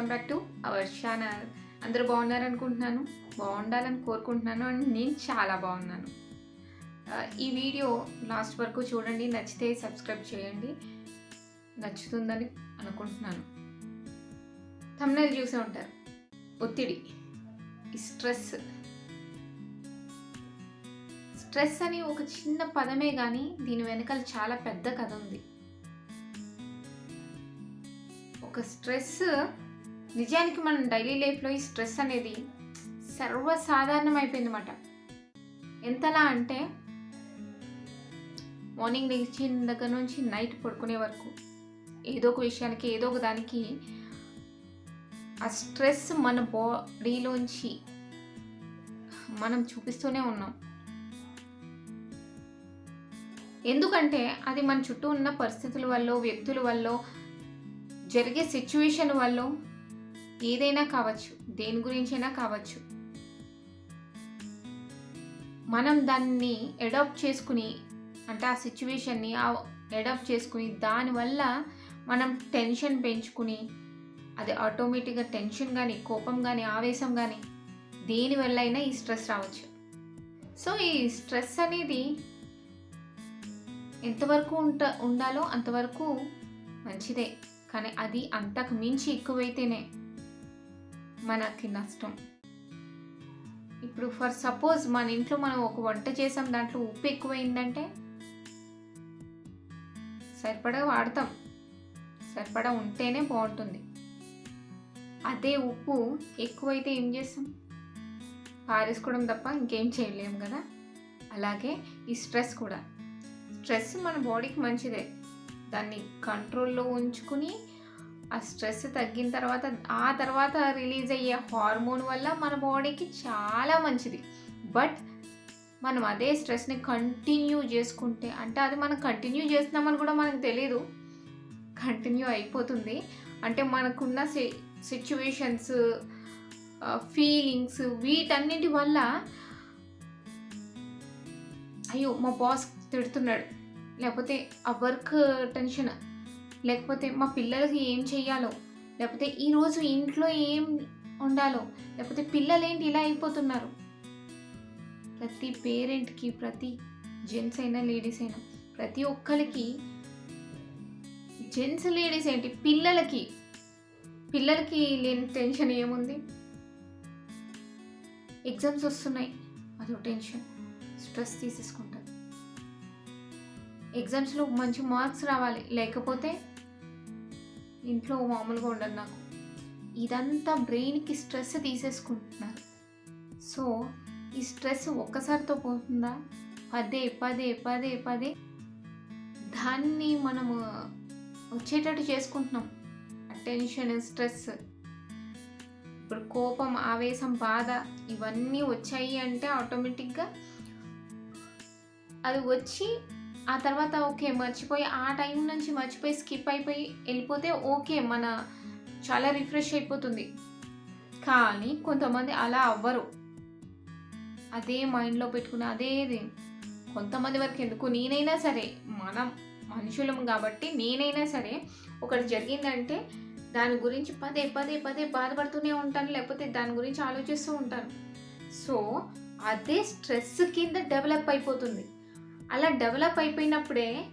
Welcome back to our channel. అందరూ బాగున్నారు అనుకుంటున్నాను బాగుండాలని కోరుకుంటున్నాను అండ్ నేను చాలా బాగున్నాను. ఈ వీడియో లాస్ట్ వరకు చూడండి నచ్చితే సబ్స్క్రైబ్ చేయండి. నచ్చుతుందని అనుకుంటున్నాను. తమ్నైల్ చూసే ఉంటారు. ఒత్తిడి. స్ట్రెస్. స్ట్రెస్ అని ఒక చిన్న పదమే కానీ దీని వెనకాల చాలా పెద్ద కథ ఉంది. ఒక స్ట్రెస్ నిజానికి మనం డైలీ లైఫ్లో ఈ స్ట్రెస్ అనేది సర్వసాధారణం అయిపోయిందన్నమాట ఎంతలా అంటే మార్నింగ్ లేచిన దగ్గర నుంచి నైట్ పడుకునే వరకు ఏదో ఒక విషయానికి ఏదో ఒక దానికి ఆ స్ట్రెస్ మన బాడీలోంచి మనం చూపిస్తూనే ఉన్నాం. ఎందుకంటే అది మన చుట్టూ ఉన్న పరిస్థితుల వల్ల వ్యక్తుల వల్ల జరిగే సిచ్యువేషన్ వల్ల ఏదైనా కావచ్చు దేని గురించైనా కావచ్చు. మనం దాన్ని అడాప్ట్ చేసుకుని అంటే ఆ సిచ్యువేషన్ని అడాప్ట్ చేసుకుని దానివల్ల మనం టెన్షన్ పెంచుకుని అది ఆటోమేటిక్గా టెన్షన్ కానీ కోపం కానీ ఆవేశం కానీ దేనివల్ల అయినా ఈ స్ట్రెస్ రావచ్చు. సో ఈ స్ట్రెస్ అనేది ఎంతవరకు ఉంట ఉండాలో అంతవరకు మంచిదే. కానీ అది అంతకు మించి ఎక్కువైతేనే మనకి నష్టం. ఇప్పుడు ఫర్ సపోజ్ మన ఇంట్లో మనం ఒక వంట చేసాం దాంట్లో ఉప్పు ఎక్కువైందంటే సరిపడా వాడతాం. సరిపడా ఉంటేనే బాగుంటుంది. అదే ఉప్పు ఎక్కువైతే ఏం చేస్తాం? పారేసుకోవడం తప్ప ఇంకేం చేయలేము కదా? అలాగే ఈ స్ట్రెస్ కూడా. స్ట్రెస్ మన బాడీకి మంచిదే. దాన్ని కంట్రోల్లో ఉంచుకుని ఆ స్ట్రెస్ తగ్గిన తర్వాత ఆ తర్వాత రిలీజ్ అయ్యే హార్మోన్ వల్ల మన బాడీకి చాలా మంచిది. బట్ మనం అదే స్ట్రెస్ని కంటిన్యూ చేసుకుంటే అంటే అది మనం కంటిన్యూ చేస్తున్నామని కూడా మనకు తెలియదు కంటిన్యూ అయిపోతుంది. అంటే మనకున్న సి సిచ్యువేషన్స్ ఫీలింగ్స్ వీటన్నిటి వల్ల అయ్యో మా బాస్ తిడుతున్నాడు. లేకపోతే ఆ వర్క్ టెన్షన్ లేకపోతే మా పిల్లలకి ఏం చేయాలో లేకపోతే ఈరోజు ఇంట్లో ఏం ఉండాలో? లేకపోతే పిల్లలు ఏంటి ఇలా అయిపోతున్నారు? ప్రతి పేరెంట్కి ప్రతి జెంట్స్ అయినా లేడీస్ అయినా ప్రతి ఒక్కరికి జెంట్స్ లేడీస్ ఏంటి? పిల్లలకి పిల్లలకి లేని టెన్షన్ ఏముంది? ఎగ్జామ్స్ వస్తున్నాయి. అదో టెన్షన్. స్ట్రెస్ తీసేసుకుంటారు. ఎగ్జామ్స్లో మంచి మార్క్స్ రావాలి. లేకపోతే ఇంట్లో మామూలుగా ఉండదు నాకు. ఇదంతా బ్రెయిన్కి స్ట్రెస్ తీసేసుకుంటున్నారు సో ఈ స్ట్రెస్ ఒక్కసారితో పోతుందా? పదే పదే పదే పదే. దాన్ని మనము వచ్చేటట్టు చేసుకుంటున్నాం. Tension stress. ఇప్పుడు కోపం ఆవేశం బాధ ఇవన్నీ వచ్చాయి అంటే ఆటోమేటిక్గా అది వచ్చి ఆ తర్వాత ఓకే మర్చిపోయి ఆ టైం నుంచి మర్చిపోయి స్కిప్ అయిపోయి వెళ్ళిపోతే ఓకే మన చాలా రిఫ్రెష్ అయిపోతుంది. కానీ కొంతమంది అలా అవ్వరు. అదే మైండ్లో పెట్టుకుని అదేది కొంతమంది వరకు ఎందుకు? నేనైనా సరే మనం మనుషులం కాబట్టి నేనైనా సరే ఒకటి జరిగిందంటే దాని గురించి పదే పదే పదే బాధపడుతూనే ఉంటాను లేకపోతే దాని గురించి ఆలోచిస్తూ ఉంటాను. సో అదే స్ట్రెస్ కింద డెవలప్ అయిపోతుంది. అలా డెవలప్ అయిపోయినప్పుడే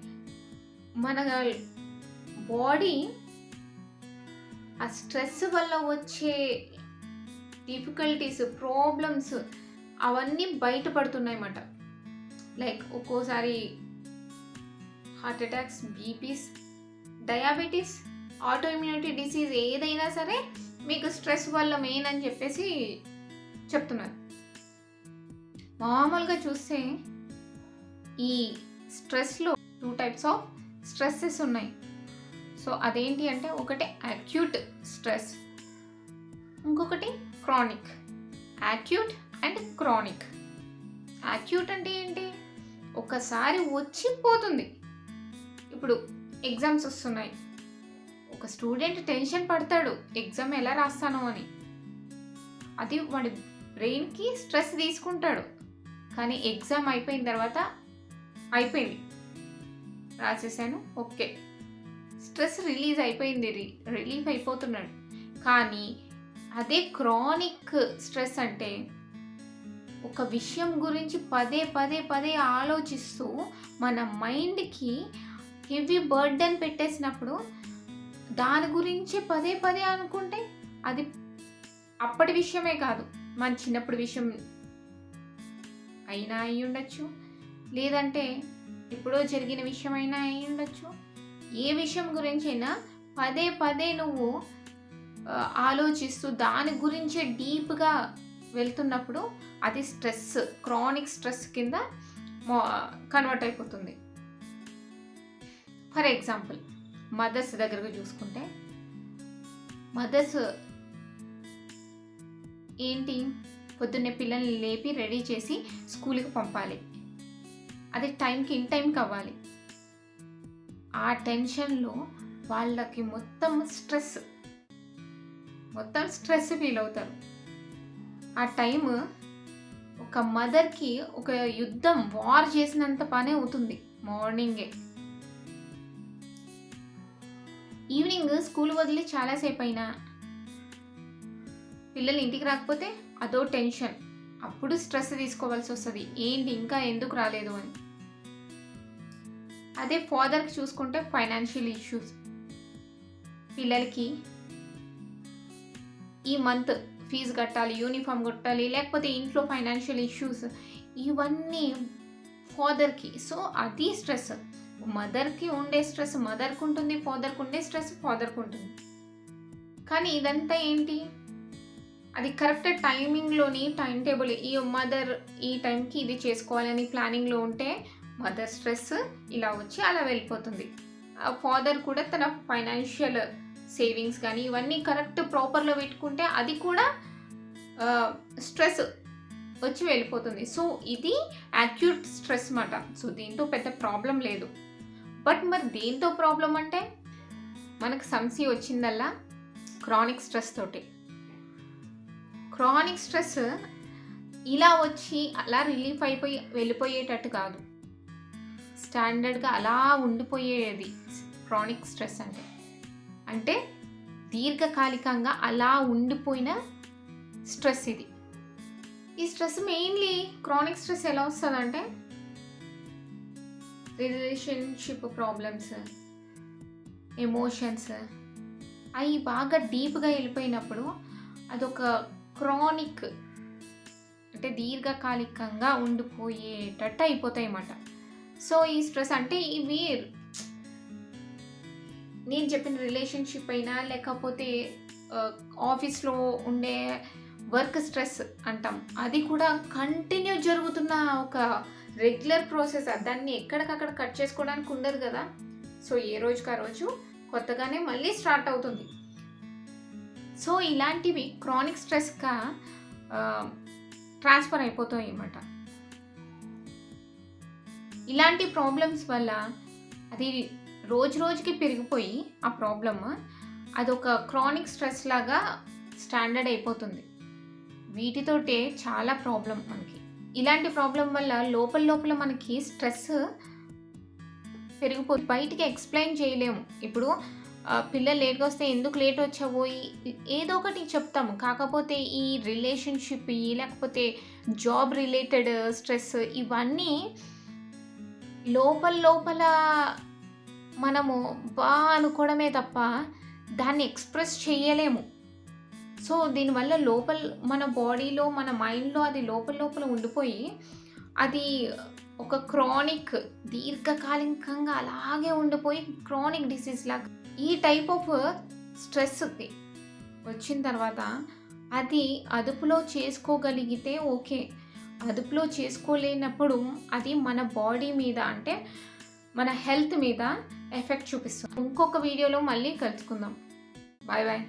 మన బాడీ ఆ స్ట్రెస్ వల్ల వచ్చే డిఫికల్టీస్ ప్రాబ్లమ్స్ అవన్నీ బయటపడుతున్నాయి అన్నమాట లైక్ ఒక్కోసారి heart attacks BPs diabetes autoimmunity disease ఏదైనా సరే మీకు స్ట్రెస్ వల్ల మెయిన్ అని చెప్పేసి చెప్తున్నారు. మామూలుగా చూస్తే ఈ స్ట్రెస్లో టూ టైప్స్ ఆఫ్ స్ట్రెస్సెస్ ఉన్నాయి. సో అదేంటి అంటే ఒకటి అక్యూట్ స్ట్రెస్ ఇంకొకటి chronic acute and chronic acute అంటే ఏంటి? ఒకసారి వచ్చి పోతుంది ఇప్పుడు ఎగ్జామ్స్ వస్తున్నాయి. ఒక స్టూడెంట్ టెన్షన్ పడతాడు. ఎగ్జామ్ ఎలా రాస్తాను అని. అది వాడి బ్రెయిన్కి స్ట్రెస్ తీసుకుంటాడు. కానీ ఎగ్జామ్ అయిపోయిన తర్వాత అయిపోయింది. రాసేసాను. ఓకే. స్ట్రెస్ రిలీజ్ అయిపోయింది. రి రిలీఫ్ అయిపోతున్నాడు. కానీ అదే క్రానిక్ స్ట్రెస్ అంటే ఒక విషయం గురించి పదే పదే పదే ఆలోచిస్తూ మన మైండ్కి హెవీ బర్డెన్ పెట్టేసినప్పుడు దాని గురించి పదే పదే అనుకుంటే అది అప్పటి విషయమే కాదు. మన చిన్నప్పుడు విషయం అయినా అయి ఉండొచ్చు లేదంటే ఎప్పుడో జరిగిన విషయమైనా అయి ఉండొచ్చు. ఏ విషయం గురించి అయినా పదే పదే నువ్వు ఆలోచిస్తూ దాని గురించే డీప్గా వెళ్తున్నప్పుడు అది స్ట్రెస్ క్రానిక్ స్ట్రెస్ కింద కన్వర్ట్ అయిపోతుంది. ఫర్ ఎగ్జాంపుల్ మదర్స్ దగ్గరకు చూసుకుంటే మదర్స్ ఏంటి? పొద్దున్నే పిల్లల్ని లేపి రెడీ చేసి స్కూల్కి పంపాలి. అది టైంకి ఇన్ టైంకి అవ్వాలి. ఆ టెన్షన్లో వాళ్ళకి మొత్తం స్ట్రెస్ మొత్తం స్ట్రెస్ ఫీల్ అవుతారు. ఆ టైం ఒక మదర్కి ఒక యుద్ధం వార్ చేసినంత పనే అవుతుంది మార్నింగే. ఈవినింగ్ స్కూల్ వదిలి చాలాసేపు అయినా పిల్లలు ఇంటికి రాకపోతే అదో టెన్షన్. అప్పుడు స్ట్రెస్ తీసుకోవాల్సి వస్తుంది. ఏంటి? ఇంకా ఎందుకు రాలేదు అని. అదే ఫాదర్కి చూసుకుంటే ఫైనాన్షియల్ ఇష్యూస్. పిల్లలకి ఈ మంత్ ఫీజు కట్టాలి యూనిఫామ్ కట్టాలి లేకపోతే ఇంట్లో ఫైనాన్షియల్ ఇష్యూస్. ఇవన్నీ ఫాదర్కి. సో అది స్ట్రెస్. మదర్కి ఉండే స్ట్రెస్ మదర్కి ఉంటుంది ఫాదర్కి ఉండే స్ట్రెస్ ఫాదర్కి ఉంటుంది కానీ ఇదంతా ఏంటి? అది కరెక్ట్ టైమింగ్లోని టైం టేబుల్. ఈ మదర్ ఈ టైంకి ఇది చేసుకోవాలని ప్లానింగ్లో ఉంటే మదర్ స్ట్రెస్ ఇలా వచ్చి అలా వెళ్ళిపోతుంది. ఆ ఫాదర్ కూడా తన ఫైనాన్షియల్ సేవింగ్స్ కానీ ఇవన్నీ కరెక్ట్ ప్రాపర్లో పెట్టుకుంటే అది కూడా స్ట్రెస్ వచ్చి వెళ్ళిపోతుంది. సో ఇది యాక్యూట్ స్ట్రెస్ మాట సో దీంతో పెద్ద ప్రాబ్లం లేదు. బట్ మరి దేంతో ప్రాబ్లం అంటే? మనకు సంసి వచ్చిందల్లా? క్రానిక్ స్ట్రెస్ తోటి. క్రానిక్ స్ట్రెస్ ఇలా వచ్చి అలా రిలీఫ్ అయిపోయి వెళ్ళిపోయేటట్టు కాదు. స్టాండర్డ్గా అలా ఉండిపోయేది క్రానిక్ స్ట్రెస్ అంటే. అంటే దీర్ఘకాలికంగా అలా ఉండిపోయిన స్ట్రెస్ ఇది. ఈ స్ట్రెస్ మెయిన్లీ క్రానిక్ స్ట్రెస్ ఎలా వస్తుందంటే రిలేషన్షిప్ ప్రాబ్లమ్స్ ఎమోషన్స్ అవి బాగా డీప్గా వెళ్ళిపోయినప్పుడు అదొక క్రానిక్ అంటే దీర్ఘకాలికంగా ఉండిపోయేటట్టు అయిపోతాయి అన్నమాట సో ఈ స్ట్రెస్ అంటే ఇవి నేను చెప్పిన రిలేషన్షిప్ అయినా లేకపోతే ఆఫీస్లో ఉండే వర్క్ స్ట్రెస్ అంటాం. అది కూడా కంటిన్యూ జరుగుతున్న ఒక రెగ్యులర్ ప్రాసెస్. దాన్ని ఎక్కడికక్కడ కట్ చేసుకోవడానికి ఉండదు కదా. సో ఏ రోజుకి ఆ రోజు కొత్తగానే మళ్ళీ స్టార్ట్ అవుతుంది. సో ఇలాంటివి క్రానిక్ స్ట్రెస్గా ట్రాన్స్ఫర్ అయిపోతాయి అన్నమాట ఇలాంటి ప్రాబ్లమ్స్ వల్ల అది రోజు రోజుకి పెరిగిపోయి ఆ ప్రాబ్లమ్ అదొక క్రానిక్ స్ట్రెస్ లాగా స్టాండర్డ్ అయిపోతుంది. వీటితోటే చాలా ప్రాబ్లం మనకి. ఇలాంటి ప్రాబ్లం వల్ల లోపల లోపల మనకి స్ట్రెస్ పెరిగిపో బయటికి ఎక్స్ప్లెయిన్ చేయలేము. ఇప్పుడు పిల్లలు లేట్గా వస్తే ఎందుకు లేట్ వచ్చావో? ఏదో ఒకటి చెప్తాము. కాకపోతే ఈ రిలేషన్షిప్ లేకపోతే జాబ్ రిలేటెడ్ స్ట్రెస్ ఇవన్నీ లోపల లోపల మనము బా అనుకోవడమే తప్ప దాన్ని ఎక్స్ప్రెస్ చేయలేము. సో దీనివల్ల లోపల మన బాడీలో మన మైండ్లో అది లోపల లోపల ఉండిపోయి అది ఒక క్రానిక్ దీర్ఘకాలికంగా అలాగే ఉండిపోయి క్రానిక్ డిసీజ్ లాగా ఈ టైప్ ఆఫ్ స్ట్రెస్ వచ్చిన తర్వాత అది అదుపులో చేసుకోగలిగితే ఓకే. అదుపులో చేసుకోలేనప్పుడు అది మన బాడీ మీద అంటే మన హెల్త్ మీద ఎఫెక్ట్ చూపిస్తుంది. ఇంకొక వీడియోలో మళ్ళీ కలుసుకుందాం. Bye bye